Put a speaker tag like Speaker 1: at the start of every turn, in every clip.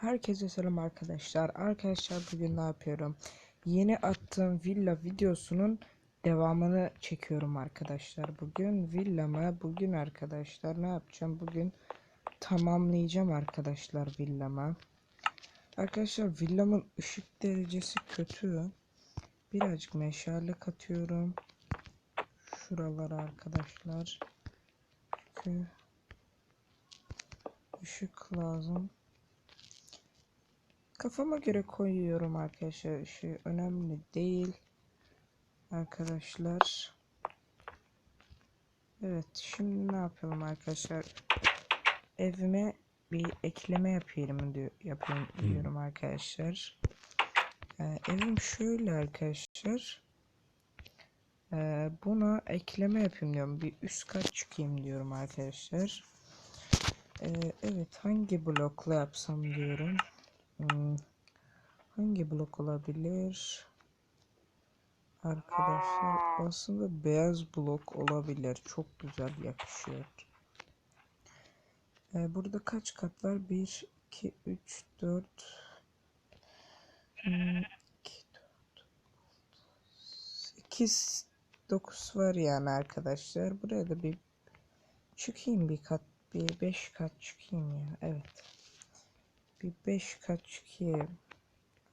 Speaker 1: Herkese selam arkadaşlar. Arkadaşlar bugün ne yapıyorum? Yeni attığım villa videosunun devamını çekiyorum arkadaşlar. Bugün villamı bugün arkadaşlar ne yapacağım? Bugün tamamlayacağım arkadaşlar villamı. Arkadaşlar villamın ışık derecesi kötü. Birazcık meşale katıyorum. Şuralara arkadaşlar. Çünkü ışık lazım. Kafama göre koyuyorum arkadaşlar. Şey önemli değil. Arkadaşlar. Evet şimdi ne yapalım arkadaşlar? Evime bir ekleme yapayım diyor, yapayım diyorum arkadaşlar. Ee, evim şöyle arkadaşlar. Ee, buna ekleme yapayım diyorum. Bir üst kat çıkayım diyorum arkadaşlar. Ee, evet hangi blokla yapsam diyorum. Hmm, hangi blok olabilir? Arkadaşlar aslında beyaz blok olabilir. Çok güzel yakışıyor. Ee, burada kaç kat var? 1, 2, 3, 4 hmm, 2, 4 8 9 var yani arkadaşlar. Buraya da bir çıkayım bir kat. Bir 5 kat çıkayım ya. Evet. Bir 5 kat çıkayım.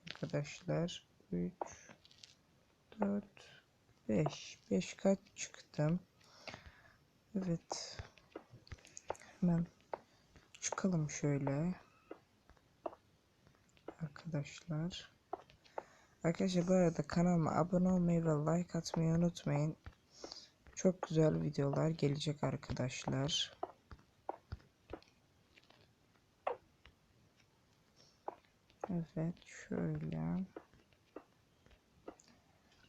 Speaker 1: Arkadaşlar 3 4 5 5 kat çıktım. Evet. Hemen çıkalım şöyle. Arkadaşlar. Arkadaşlar bu arada kanalıma abone olmayı ve like atmayı unutmayın. Çok güzel videolar gelecek arkadaşlar. Evet şöyle.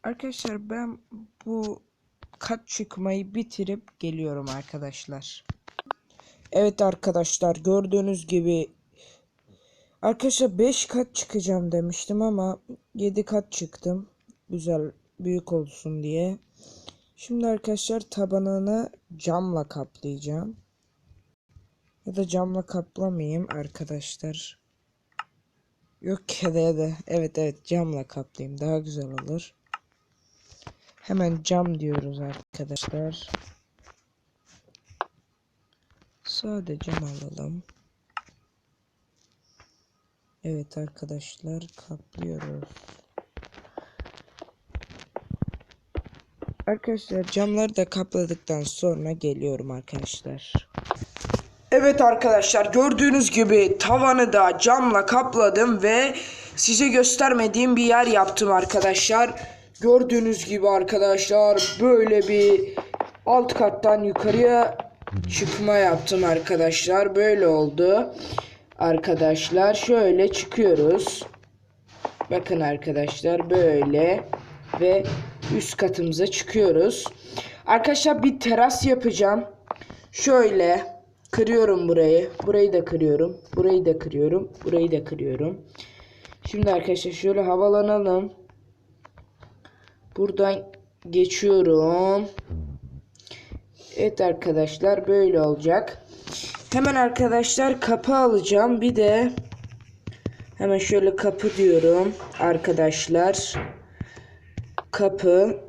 Speaker 1: Arkadaşlar ben bu kat çıkmayı bitirip geliyorum arkadaşlar. Evet arkadaşlar gördüğünüz gibi arkadaşlar 5 kat çıkacağım demiştim ama 7 kat çıktım. Güzel büyük olsun diye. Şimdi arkadaşlar tabanını camla kaplayacağım. Ya da camla kaplamayayım arkadaşlar. Yok ya da ya da. Evet evet camla kaplayayım. Daha güzel olur. Hemen cam diyoruz arkadaşlar. Sade cam alalım. Evet arkadaşlar kaplıyoruz. Arkadaşlar camları da kapladıktan sonra geliyorum arkadaşlar. Evet arkadaşlar gördüğünüz gibi tavanı da camla kapladım ve size göstermediğim bir yer yaptım arkadaşlar. Gördüğünüz gibi arkadaşlar böyle bir alt kattan yukarıya çıkma yaptım arkadaşlar. Böyle oldu. Arkadaşlar şöyle çıkıyoruz. Bakın arkadaşlar böyle ve üst katımıza çıkıyoruz. Arkadaşlar bir teras yapacağım. Şöyle Kırıyorum burayı. Burayı da kırıyorum. Burayı da kırıyorum. Burayı da kırıyorum. Şimdi arkadaşlar şöyle havalanalım. Buradan geçiyorum. Evet arkadaşlar böyle olacak. Hemen arkadaşlar kapı alacağım. Bir de hemen şöyle kapı diyorum arkadaşlar. Kapı.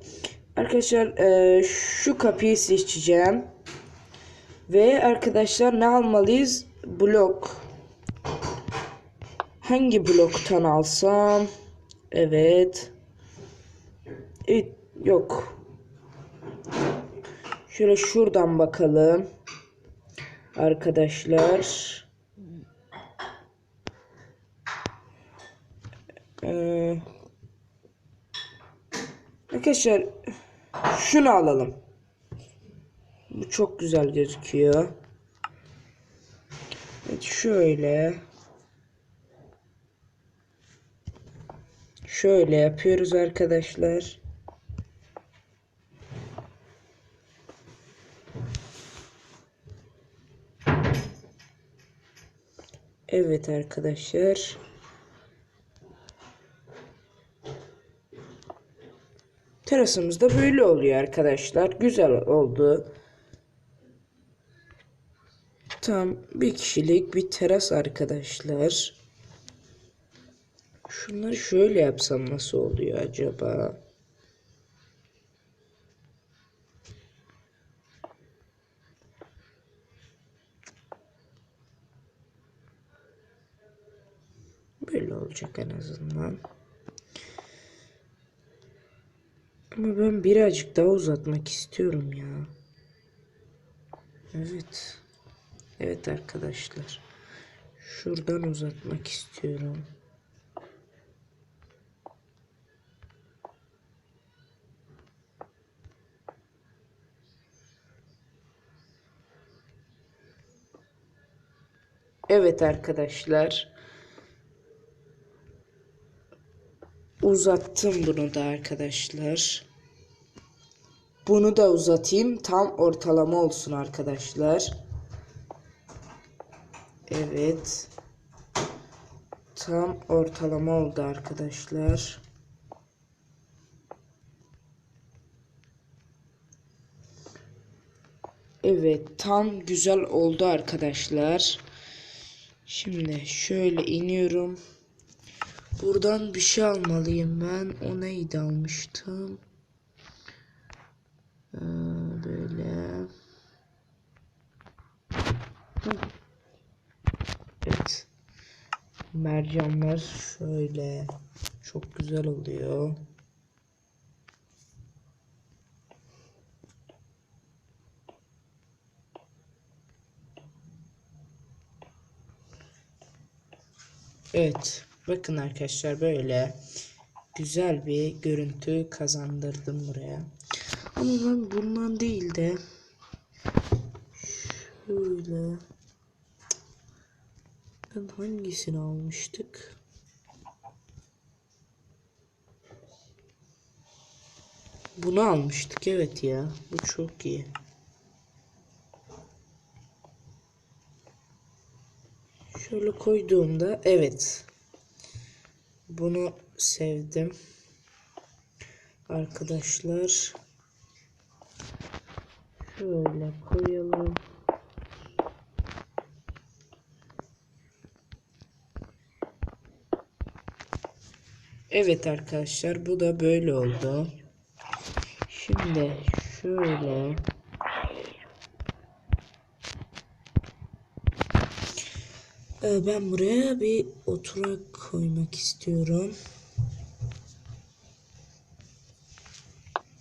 Speaker 1: Arkadaşlar e, şu kapıyı seçeceğim. Ve arkadaşlar ne almalıyız? Blok. Hangi bloktan alsam? Evet. Evet yok. Şöyle şuradan bakalım. Arkadaşlar. Ee, arkadaşlar şunu alalım. Bu çok güzel gözüküyor. Evet şöyle. Şöyle yapıyoruz arkadaşlar. Evet arkadaşlar. Terasımız da böyle oluyor arkadaşlar. Güzel oldu. Tam bir kişilik bir teras arkadaşlar. Şunları şöyle yapsam nasıl oluyor acaba? Böyle olacak en azından. Ama ben birazcık daha uzatmak istiyorum ya. Evet. Evet arkadaşlar. Şuradan uzatmak istiyorum. Evet arkadaşlar. Uzattım bunu da arkadaşlar. Bunu da uzatayım. Tam ortalama olsun arkadaşlar. Evet. Tam ortalama oldu arkadaşlar. Evet tam güzel oldu arkadaşlar. Şimdi şöyle iniyorum. Buradan bir şey almalıyım ben. O neydi almıştım? Ee, böyle. Hı. Evet. Mercanlar şöyle. Çok güzel oluyor. Evet. Bakın arkadaşlar böyle güzel bir görüntü kazandırdım buraya. Ama ben bundan değil de şöyle ben hangisini almıştık? Bunu almıştık evet ya. Bu çok iyi. Şöyle koyduğumda evet. Bunu sevdim. Arkadaşlar. Şöyle koyalım. Evet arkadaşlar bu da böyle oldu. Şimdi şöyle Ee, Ben buraya bir oturak koymak istiyorum.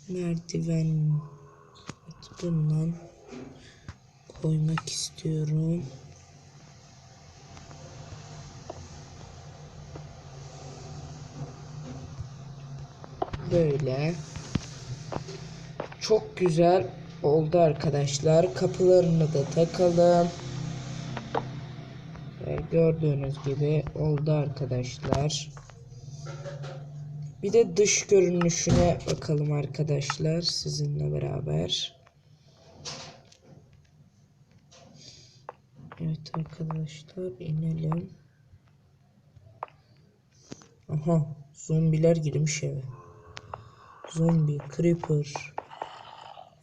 Speaker 1: Merdiven bundan koymak istiyorum. Böyle. Çok güzel oldu arkadaşlar. Kapılarını da takalım. Ve gördüğünüz gibi oldu arkadaşlar. Bir de dış görünüşüne bakalım arkadaşlar sizinle beraber. Evet arkadaşlar inelim. Aha zombiler girmiş eve. Zombi, creeper.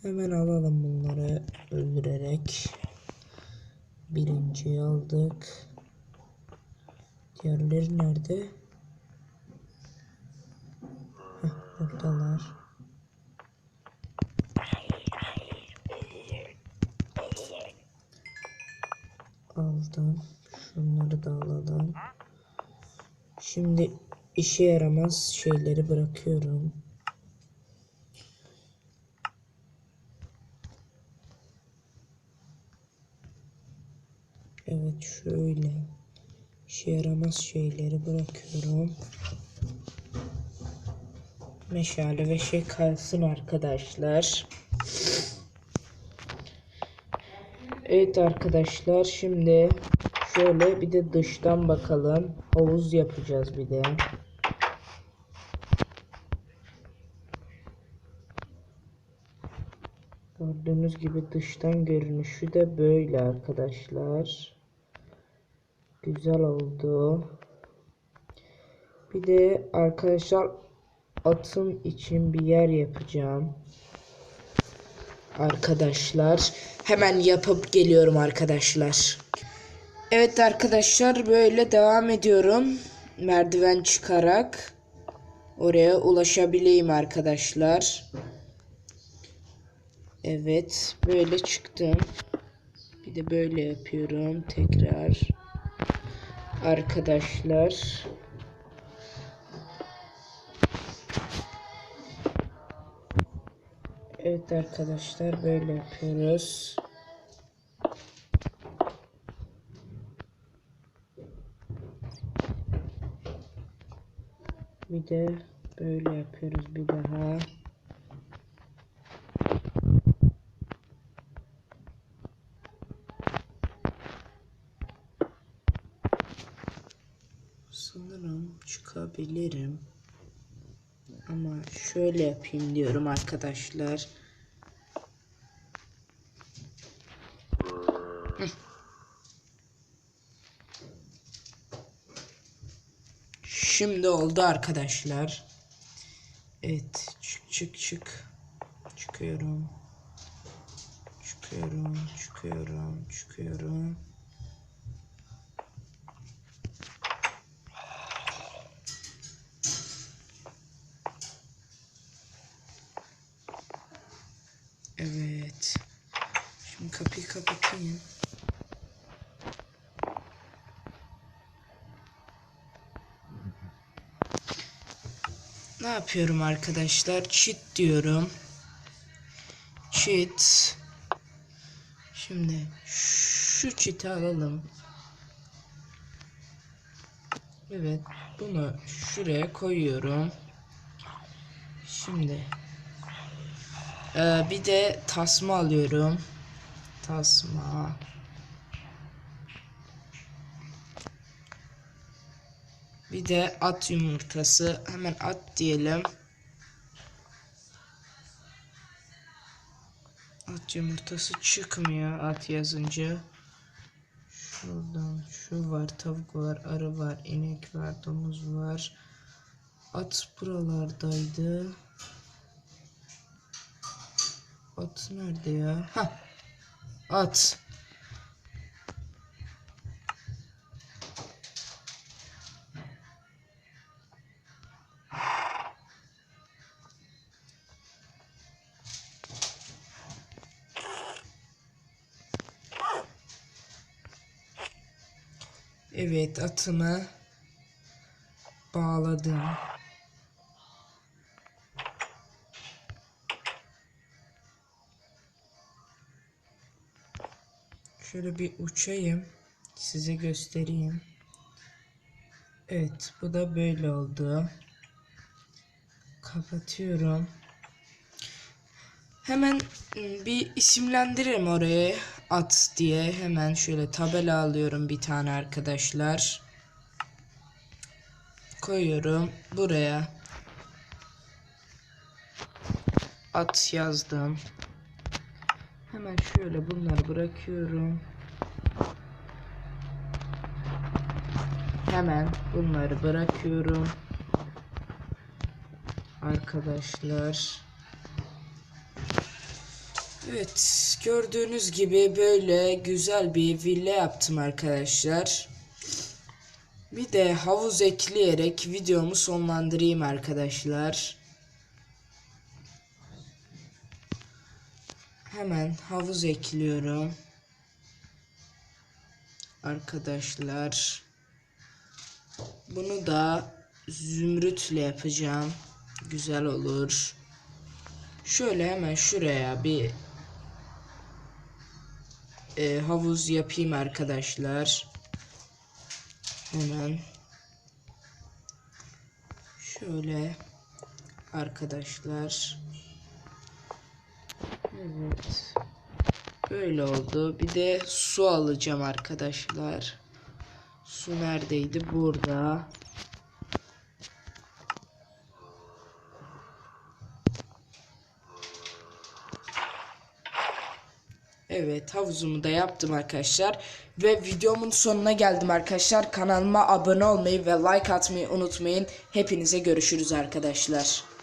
Speaker 1: Hemen alalım bunları öldürerek. Birinciyi aldık. Diğerleri nerede? Heh, buradalar. Aldım. Şunları da alalım. Şimdi işe yaramaz şeyleri bırakıyorum. Evet şöyle yaramaz şeyleri bırakıyorum. Meşale ve şey kalsın arkadaşlar. Evet arkadaşlar şimdi şöyle bir de dıştan bakalım. Havuz yapacağız bir de. Gördüğünüz gibi dıştan görünüşü de böyle arkadaşlar. Güzel oldu. Bir de arkadaşlar atım için bir yer yapacağım. Arkadaşlar hemen yapıp geliyorum arkadaşlar. Evet arkadaşlar böyle devam ediyorum. merdiven çıkarak oraya ulaşabileyim arkadaşlar. Evet, böyle çıktım. Bir de böyle yapıyorum tekrar. Arkadaşlar. Evet arkadaşlar böyle yapıyoruz. Bir de böyle yapıyoruz bir daha. Sanırım çıkabilirim. Ama şöyle yapayım diyorum arkadaşlar. Şimdi oldu arkadaşlar. Evet çık çık çık. Çıkıyorum. Çıkıyorum, çıkıyorum, çıkıyorum. Evet. Şimdi kapıyı kapatayım. Ne yapıyorum arkadaşlar? Cheat diyorum. Cheat. Şimdi şu cheat'i alalım. Evet, bunu şuraya koyuyorum. Şimdi ee, bir de tasma alıyorum. Tasma. Bir de at yumurtası. Hemen at diyelim. At yumurtası çıkmıyor at yazınca. Şuradan şu var, tavuk var, arı var, inek var, domuz var. At buralardaydı. At nerede ya? Ha. At. Evet atımı bağladım. Şöyle bir uçayım. Size göstereyim. Evet bu da böyle oldu. Kapatıyorum. Hemen ım, bir isimlendiririm oraya at diye. Hemen şöyle tabela alıyorum bir tane arkadaşlar. Koyuyorum buraya. At yazdım. Hemen şöyle bunları bırakıyorum. Hemen bunları bırakıyorum. Arkadaşlar. Evet gördüğünüz gibi böyle güzel bir villa yaptım arkadaşlar. Bir de havuz ekleyerek videomu sonlandırayım arkadaşlar. Hemen havuz ekliyorum. Arkadaşlar. Bunu da zümrütle yapacağım. Güzel olur. Şöyle hemen şuraya bir e, havuz yapayım arkadaşlar. Hemen şöyle arkadaşlar. Evet. Böyle oldu. Bir de su alacağım arkadaşlar. Su neredeydi? Burada. Evet havuzumu da yaptım arkadaşlar. Ve videomun sonuna geldim arkadaşlar. Kanalıma abone olmayı ve like atmayı unutmayın. Hepinize görüşürüz arkadaşlar.